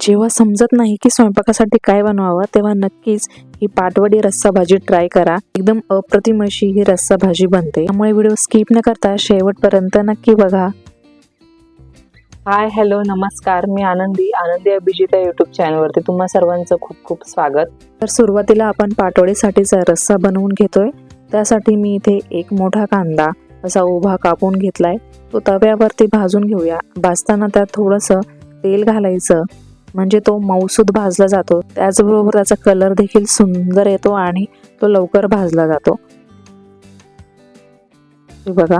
जेव्हा समजत नाही की स्वयंपाकासाठी काय बनवावं तेव्हा नक्कीच ही पाटवडी रस्सा भाजी ट्राय करा. एकदम अप्रतिम अशी ही रस्सा भाजी बनते. त्यामुळे व्हिडिओ स्किप न करता शेवटपर्यंत नक्की बघा. हाय हॅलो नमस्कार. मी आनंदी आनंदी अभिजित युट्यूब चॅनलवरती तुम्हा सर्वांचं खूप खूप स्वागत. तर सुरुवातीला आपण पाटवडीसाठीचा रस्सा बनवून घेतोय. त्यासाठी मी इथे एक मोठा कांदा असा उभा कापून घेतलाय. तो तव्यावरती भाजून घेऊया. भाजताना त्यात थोडंसं तेल घालायचं. म्हणजे तो मऊसूद भाजला जातो. त्याचबरोबर त्याचा कलर देखील सुंदर येतो आणि तो लवकर भाजला जातो. हे बघा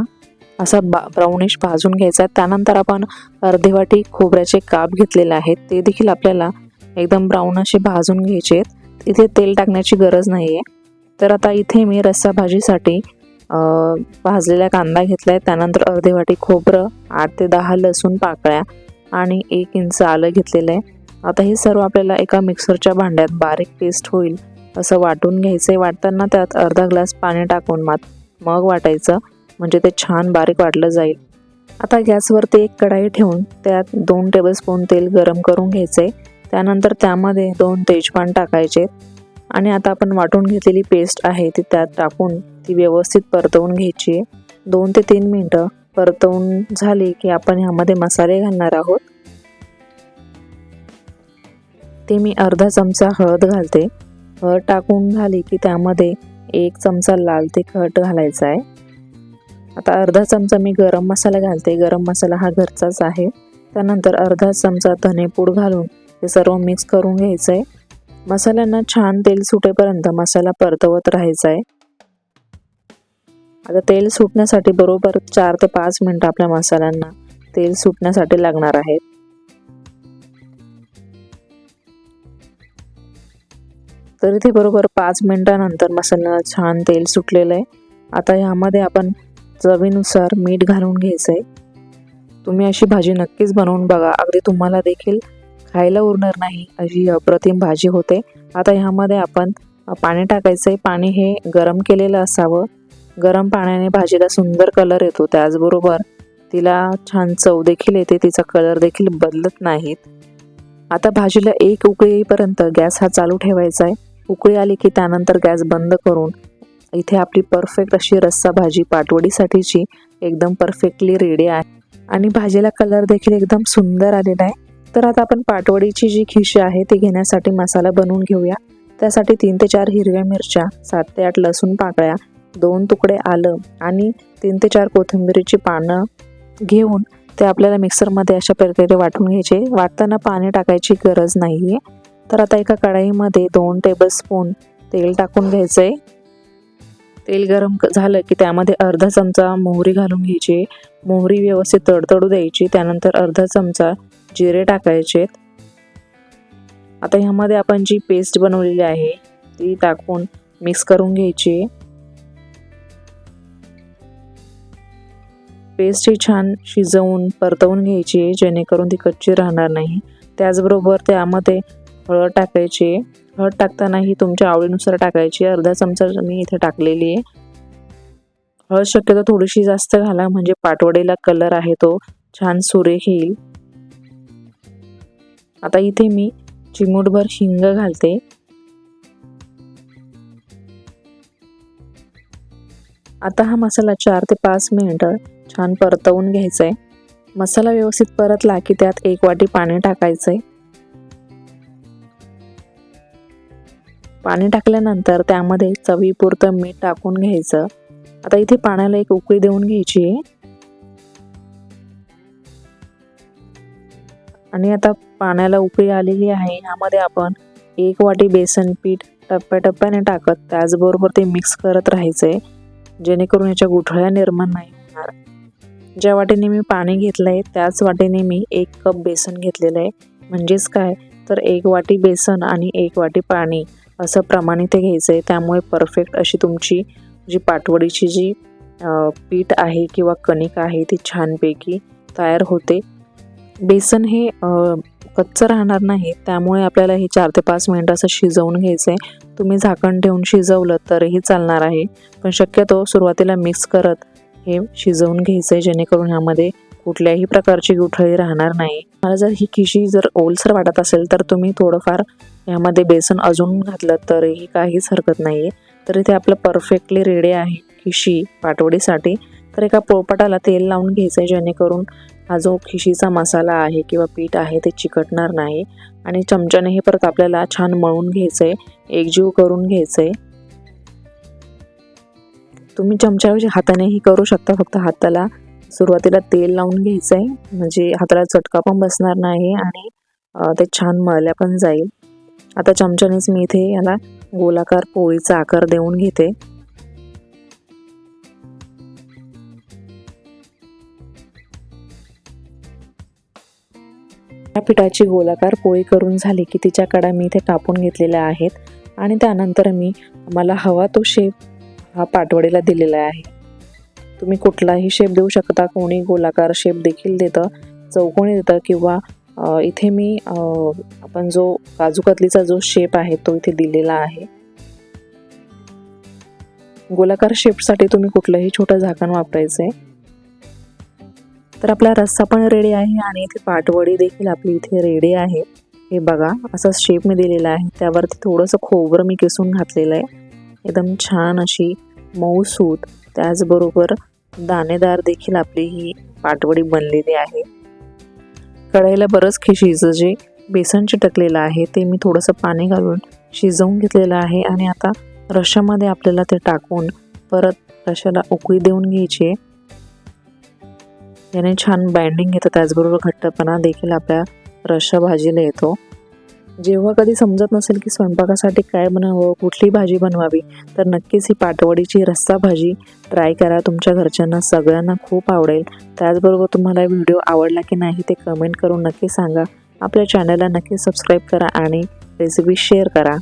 असा बा ब्राउनिश भाजून घ्यायचा त्यानंतर आपण अर्धी वाटी खोबऱ्याचे काप घेतलेले आहेत. ते देखील आपल्याला एकदम ब्राऊन असे भाजून घ्यायचे आहेत. इथे तेल टाकण्याची गरज नाही आहे तर आता इथे मी रस्सा भाजीसाठी भाजलेला कांदा घेतला आहे त्यानंतर अर्धी वाटी खोबरं आठ ते दहा लसूण पाकळ्या आणि एक इंच आलं घेतलेलं आहे. आता हे सर्व आपल्याला एका मिक्सरच्या भांड्यात बारीक पेस्ट होईल असं वाटून घ्यायचं आहे वाटताना त्यात अर्धा ग्लास पाणी टाकून मात मग वाटायचं म्हणजे ते छान बारीक वाटलं जाईल. आता गॅसवरती एक कढाई ठेवून त्यात दोन टेबलस्पून तेल गरम करून घ्यायचे त्यानंतर त्यामध्ये दोन तेजपान टाकायचे. आणि आता आपण वाटून घेतलेली पेस्ट आहे ती त्यात टाकून ती व्यवस्थित परतवून घ्यायची आहे. दोन ते तीन मिनटं परतवून झाली की आपण ह्यामध्ये मसाले घालणार आहोत. ते मी अर्धा चमचा हळद घालते. हळद टाकून झाली की त्यामध्ये एक चमचा लाल तिखट घालायचा आहे. आता अर्धा चमचा मी गरम मसाला घालते. गरम मसाला हा घरचाच आहे. त्यानंतर अर्धा चमचा धनेपूड घालून ते सर्व मिक्स करून घ्यायचं आहे मसाल्यांना छान तेल सुटेपर्यंत मसाला परतवत राहायचा आहे आता तेल सुटण्यासाठी बरोबर चार ते पाच मिनटं आपल्या मसाल्यांना तेल सुटण्यासाठी लागणार आहेत तर इथे बरोबर पाच मिनटानंतर मसाला छान तेल सुटलेलं आहे. आता ह्यामध्ये आपण चवीनुसार मीठ घालून घ्यायचं आहे तुम्ही अशी भाजी नक्कीच बनवून बघा. अगदी तुम्हाला देखील खायला उरणार नाही अशी अप्रतिम भाजी होते. आता ह्यामध्ये आपण पाणी टाकायचं आहे पाणी हे गरम केलेलं असावं. गरम पाण्याने भाजीला सुंदर कलर येतो. त्याचबरोबर तिला छान चव देखील येते. तिचा कलर देखील बदलत नाहीत. आता भाजीला एक उकळी येईपर्यंत गॅस हा चालू ठेवायचा आहे उकळी आली की त्यानंतर गॅस बंद करून इथे आपली परफेक्ट अशी रस्सा भाजी पाटवडीसाठीची एकदम परफेक्टली रेडी आहे. आणि भाजीला कलर देखील एकदम सुंदर आलेला आहे. तर आता आपण पाटवडीची जी खिशी आहे ती घेण्यासाठी मसाला बनवून घेऊया. त्यासाठी तीन ते चार हिरव्या मिरच्या सात ते आठ लसूण पाकळ्या दोन तुकडे आलं आणि तीन ते चार कोथिंबिरीची पानं घेऊन ते आपल्याला मिक्सरमध्ये अशा प्रकारे वाटून घ्यायचे. वाटताना पाणी टाकायची गरज नाही आहे तर आता एका कढाईमध्ये दोन टेबलस्पून तेल टाकून घ्यायचं आहे तेल गरम क- झालं की त्यामध्ये अर्धा चमचा मोहरी घालून घ्यायची. मोहरी व्यवस्थित तडतडू द्यायची. त्यानंतर अर्धा चमचा जिरे टाकायचे. आता ह्यामध्ये आपण जी पेस्ट बनवलेली आहे ती टाकून मिक्स करून घ्यायची. पेस्ट ही छान शिजवून परतवून घ्यायची जेणेकरून ती कच्ची राहणार नाही. त्याचबरोबर त्यामध्ये हळद टाकायची. हळद टाकताना ही तुमच्या आवडीनुसार टाकायची. अर्धा चमचा मी इथे टाकलेली आहे. हळद शक्यतो थोडीशी जास्त घाला म्हणजे पाटवडीला कलर आहे तो. छान सुरेख येईल. आता इथे मी चिमूटभर हिंग घालते. आता हा मसाला चार ते पाच मिनिटं छान परतवून घ्यायचा आहे मसाला व्यवस्थित परतला की त्यात एक वाटी पाणी टाकायचं आहे पाणी टाकल्यानंतर त्यामध्ये चवीपुरतं मीठ टाकून घ्यायचं. आता इथे पाण्याला एक उकळी देऊन घ्यायची. आहे आणि आता पाण्याला उकळी आलेली आहे. ह्यामध्ये आपण एक वाटी बेसन पीठ टप्प्याटप्प्याने टाकत त्याचबरोबर ते मिक्स करत राहायचंय. जेणेकरून याच्या गुठळ्या निर्माण नाही होणार. ज्या वाटीने मी पाणी घेतलं आहे त्याच वाटीने मी एक कप बेसन घेतलेलं आहे. म्हणजेच काय? तर एक वाटी बेसन आणि एक वाटी पाणी. असं प्रमाणे ते घ्यायचं आहे त्यामुळे परफेक्ट अशी तुमची जी पाटवडीची जी पीठ आहे किंवा कणिक आहे ती छानपैकी तयार होते. बेसन हे कच्चं राहणार नाही. त्यामुळे आपल्याला हे चार ते पाच मिनटं असं शिजवून घ्यायचं आहे तुम्ही झाकण ठेवून शिजवलं तरीही चालणार आहे. पण शक्यतो सुरुवातीला मिक्स करत हे शिजवून घ्यायचं आहे जेणेकरून ह्यामध्ये कुठल्याही प्रकारची गुठळी राहणार नाही. मला जर ही खिशी जर ओलसर वाटत असेल तर तुम्ही थोडंफार यामध्ये बेसन अजून घातलं तरीही काहीच हरकत नाही आहे तर इथे आपलं परफेक्टली रेडी आहे. खिशी पाटवडीसाठी. तर एका पोळपाटाला तेल लावून घ्यायचं आहे जेणेकरून हा जो खिशीचा मसाला आहे किंवा पीठ आहे ते चिकटणार नाही. आणि चमच्याने हे परत आपल्याला छान मळून घ्यायचं आहे एकजीव करून घ्यायचं आहे तुम्ही चमच्याऐवजी हातानेही करू शकता. फक्त हाताला सुरुवातीला तेल लावून घ्यायचं आहे म्हणजे हाताला चटका पण बसणार नाही आणि ते छान मळल्या पण जाईल. आता चमच्यानेच मी इथे याला गोलाकार पोळीचा आकार देऊन घेते. या पिठाची गोलाकार पोळी करून झाली की तिच्या कडा मी इथे कापून घेतलेल्या आहेत आणि त्यानंतर मी मला हवा तो शेप हा पाटवडीला दिलेला आहे. तुम्ही कुठलाही शेप देऊ शकता कोणी गोलाकार शेप देखील देतं चौकोनी देतं किंवा इथे मी आपण जो काजू कतलीचा जो शेप आहे तो इथे दिलेला आहे. गोलाकार शेपसाठी तुम्ही कुठलंही छोटं झाकण वापरायचं आहे तर आपला रस्सा पण रेडी आहे आणि इथे पाटवडी देखील आपली इथे रेडी आहे. हे बघा असा शेप मी दिलेला आहे. त्यावरती थोडंसं खोबरं मी किसून घातलेलं आहे. एकदम छान अशी मऊसूत त्याचबरोबर दाणेदार देखील आपली ही पाटवडी बनलेली आहे. कढईला बरंच खिशीचं जे बेसन चिटकलेलं आहे ते मी थोडंसं पाणी घालून शिजवून घेतलेलं आहे आणि आता रश्श्यामध्ये आपल्याला ते टाकून परत रशाला उकळी देऊन घ्यायची याने छान बाइंडिंग येतं. त्याचबरोबर घट्टपणा देखील आपल्या रश्शा भाजीला येतो. जेव्हा कधी समजत नसेल की स्वयंपाकासाठी काय बनावं कुठली भाजी बनवावी तर नक्कीच ही पाटवडीची रस्सा भाजी ट्राय करा. तुमच्या घरच्यांना सगळ्यांना खूप आवडेल. त्याचबरोबर तुम्हाला व्हिडिओ आवडला की नाही ते कमेंट करून नक्की सांगा. आपल्या चॅनलला नक्की सबस्क्राईब करा आणि रेसिपी शेअर करा.